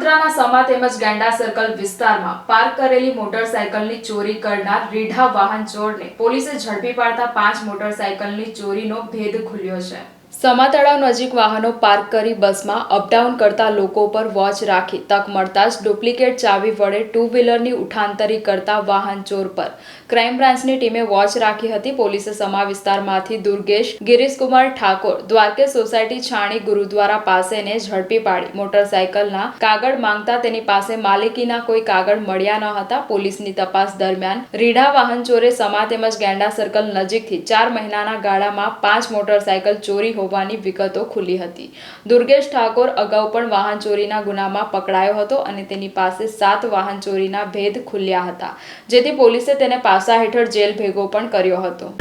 વડોદરાના સમા તેમજ ગેંડા સર્કલ વિસ્તારમાં પાર્ક કરેલી મોટરસાયકલની ચોરી કરનાર રીઢા વાહન ચોરને પોલીસે ઝડપી પાડતા પાંચ મોટરસાયકલની ચોરીનો ભેદ ખુલ્યો છે. સમા તળાવ નજીક વાહનો પાર્ક કરી બસમાં અપડાઉન કરતા લોકો પર વોચ રાખી તક મળતા જ ડુપ્લિકેટ ચાવી વડે ટુ વ્હીલરની ઉઠાંતરી કરતા વાહન ચોર પર. ક્રાઇમ બ્રાન્ચની ટીમે વોચ રાખી હતી. પોલીસે સમા વિસ્તારમાંથી દુર્ગેશ, ગિરીશકુમાર ઠાકોર, દ્વારકે સોસાયટી છાણી ગુરુદ્વારા પાસેને ઝડપી પાડી. મોટરસાયકલના કાગળ માંગતા તેની પાસે માલિકીના કોઈ કાગળ મળ્યા ન હતા. પોલીસની તપાસ દરમિયાન રીઢા વાહન ચોરે સમા તેમજ ગેંડા સર્કલ નજીકથી ચાર મહિનાના ગાળામાં પાંચ મોટરસાયકલ ચોરી હોવાની વિગતો ખુલી હતી. દુર્ગેશ ઠાકોર અગાઉ પણ વાહન ચોરીના ગુનામાં પકડાયો હતો અને તેની પાસે સાત વાહન ચોરીના ભેદ ખુલ્યા હતા, જેથી પોલીસે તેને પાસા હેઠળ જેલ ભેગો પણ કર્યો હતો.